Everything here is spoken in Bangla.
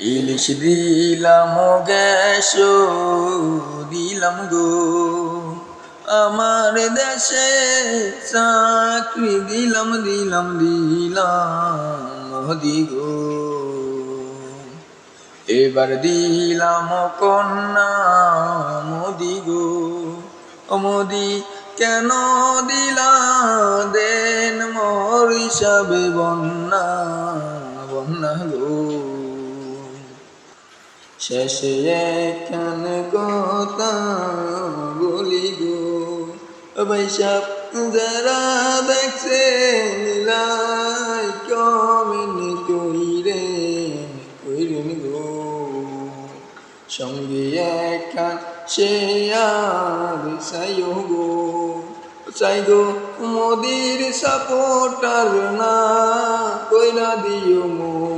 ইলিশ দিলাম গ্যাস দিলাম গো। আমার দেশে চাকরি দিলাম দিলাম দিলাম মোদি গো এবার দিলাম কন্যা মোদি গো মোদি, কেন দিলা দেন মোর হিসাবে বন্যা বন্যা গো? শেষে একখান কথা বলি গো বৈশাখ যারা দেখছে লাই কমেন কইরে, কইরেন গো। সঙ্গে একখান সে আর সাইও গো। চাই গো মোদির সাপোর্টার না, কইরা দিও মোরে